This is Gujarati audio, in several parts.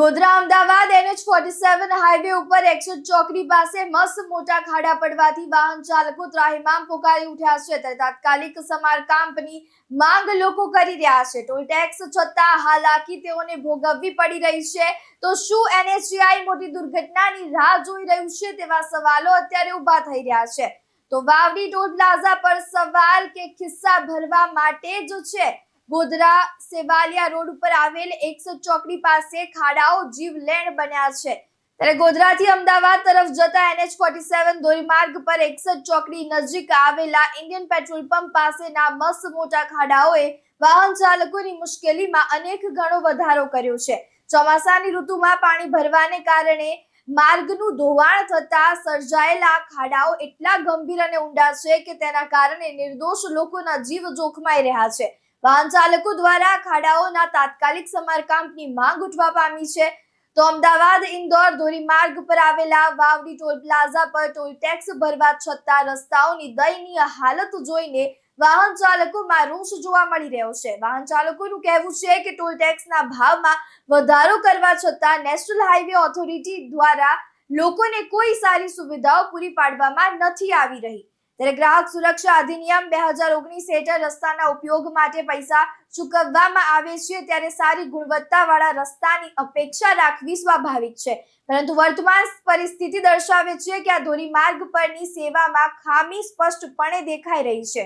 Godhra, Ahmedabad, NH forty seven highway ઉપર એક્શન ચોકડી પાસે મસ્ત મોટા ખાડા પડવાથી વાહન ચાલકો ત્રાહિમામ પોકારી ઉઠ્યા છે. ત્યારે તાત્કાલિક સમારકામની માંગ લોકો કરી રહ્યા છે. ટોલ ટેક્સ છતાં હાલાકી તેઓને ભોગવવી પડી રહી છે. તો શું એનએચઆઈ મોટી દુર્ઘટનાની રાહ જોઈ રહ્યું છે તેવા સવાલો અત્યારે ઊભા થઈ રહ્યા છે. તો વાવડી ટોલ પ્લાઝા પર સવાલ કે ખિસ્સા ભરવા માટે જ છે. ગોધરા સેવાલિયા રોડ ઉપર આવેલ એકસો ચોકડી પાસે ખાડાઓ જીવલેણ બન્યા છે. ત્યારે ગોધરાથી અમદાવાદ તરફ જતા એનએચ ફોર્ટી સેવન ધોરીમાર્ગ પર એકસઠ ચોકડી નજીક આવેલા ઇન્ડિયન પેટ્રોલ પંપ પાસેના મસ્ત મોટા ખાડાઓએ વાહન ચાલકોની મુશ્કેલીમાં અનેક ગણો વધારો કર્યો છે. ચોમાસાની ઋતુમાં પાણી ભરવાને કારણે માર્ગનું ધોવાણ થતા સર્જાયેલા ખાડાઓ એટલા ગંભીર અને ઊંડા છે કે તેના કારણે નિર્દોષ લોકોના જીવ જોખમાઈ રહ્યા છે. વાહન ચાલકો દ્વારા ખાડાઓના તાત્કાલિક સમારકામની માંગ ઉઠવા પામી છે. તો અમદાવાદ, ઇન્દોર, ધોરીમાર્ગ પર આવેલા વાવડી ટોલ પ્લાઝા પર ટોલ ટેક્સ ભરવા છતાં રસ્તાઓની દયનીય હાલત જોઈને વાહન ચાલકોમાં રોષ જોવા મળી રહ્યો છે. વાહન ચાલકોનું કહેવું છે કે ટોલ ટેક્સના ભાવમાં વધારો કરવા છતાં નેશનલ હાઈવે ઓથોરિટી દ્વારા લોકોને કોઈ સારી સુવિધાઓ પૂરી પાડવામાં નથી આવી રહી. ત્યારે ગ્રાહક સુરક્ષા અધિનિયમ બે હજાર ઓગણીસ હેઠળ રસ્તાના ઉપયોગ માટે પૈસા ચૂકવવામાં આવે છે, ત્યારે સારી ગુણવત્તાવાળા રસ્તાની અપેક્ષા રાખવી સ્વાભાવિક છે. પરંતુ વર્તમાન પરિસ્થિતિ દર્શાવે છે કે આ ધોરીમાર્ગ પરની સેવામાં ખામી સ્પષ્ટપણે દેખાઈ રહી છે.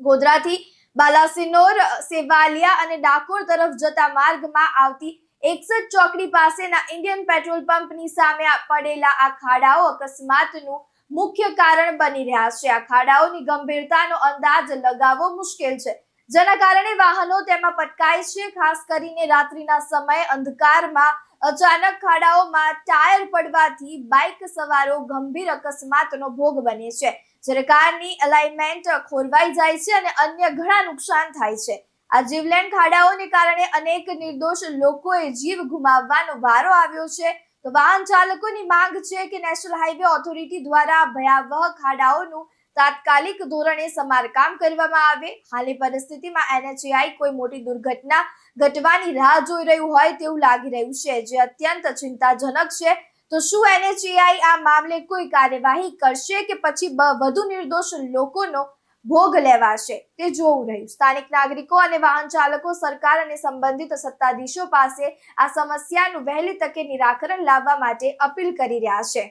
ગોધરાથી બાલાસિનોર, સેવાલિયા અને ડાકોર તરફ જતા માર્ગમાં આવતી એકસઠ ચોકડી પાસેના ઇન્ડિયન પેટ્રોલ પંપની સામે પડેલા આ ખાડાઓ અકસ્માતનું મુખ્ય કારણ બની રહ્યા છે. આ ખાડાઓની ગંભીરતાનો અંદાજ લગાવવો મુશ્કેલ છે. જેના કારણે વાહનો તેમાં પટકાય છે. ખાસ કરીને રાત્રિના સમયે અંધકારમાં અચાનક ખાડાઓમાં ટાયર પડવાથી બાઇક સવારો ગંભીર અકસ્માતનો ભોગ બને છે. જ્યારે કારની અલાઇનમેન્ટ ખોરવાઈ જાય છે અને અન્ય ઘણા નુકસાન થાય છે. આ જીવલેણ ખાડાઓને કારણે અનેક નિર્દોષ લોકોએ જીવ ગુમાવવાનો વારો આવ્યો છે. તો વાહન ચાલકોની માંગ છે કે નેશનલ હાઈવે ઓથોરિટી દ્વારા ભયાવહ ખાડાઓનું તાત્કાલિક ધોરણે સમારકામ કરવામાં આવે. હાલની પરિસ્થિતિમાં એનએચએઆઈ કોઈ મોટી દુર્ઘટના ઘટવાની રાહ જોઈ રહ્યું હોય તેવું લાગી રહ્યું છે, જે અત્યંત ચિંતાજનક છે. તો શું એનએચએઆઈ આ મામલે કોઈ કાર્યવાહી કરશે કે પછી વધુ નિર્દોષ લોકોનો ભોગ લેવાશે તે જોવું રહ્યું સ્થાનિક નાગરિકો અને વાહન ચાલકો સરકાર અને સંબંધિત સત્તાધીશો પાસે આ સમસ્યાનું વહેલી તકે નિરાકરણ લાવવા માટે અપીલ કરી રહ્યા છે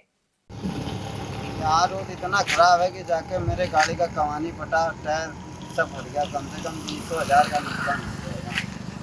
यहाँ रोड इतना खराब है कि जाके मेरे गाड़ी का कमानी फटा टायर सब फट गया कम से कम बीस सौ हजार का नुकसान हो जाएगा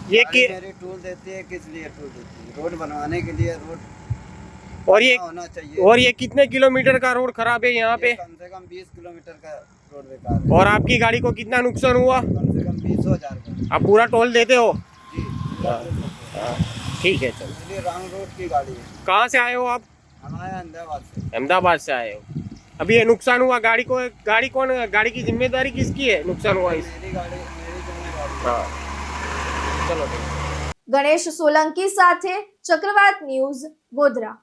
ये गाड़ी कि मेरी टूल देती है किस लिए टूल देती है रोड बनवाने के लिए रोड और ये होना चाहिए और ये कितने किलोमीटर का रोड खराब है यहाँ पे ये कम से कम बीस किलोमीटर का रोड बेकार है और आपकी गाड़ी को कितना नुकसान हुआ कम से कम बीस सौ हजार का आप पूरा टोल देते हो जी हाँ, ठीक है चलो इसलिए रॉन्ग रोड की गाड़ी है कहाँ से आए हो आप हमारे अहमदाबाद से अहमदाबाद से आए हो अभी ये नुकसान हुआ गाड़ी को गाड़ी कौन गाड़ी की जिम्मेदारी किसकी है नुकसान हुआ इस मेरी गाड़ी मेरी जिम्मेदारी हाँ चलो ठीक है। ગણેશ સોલંકી સાથે ચક્રવાત ન્યૂઝ ગોધરા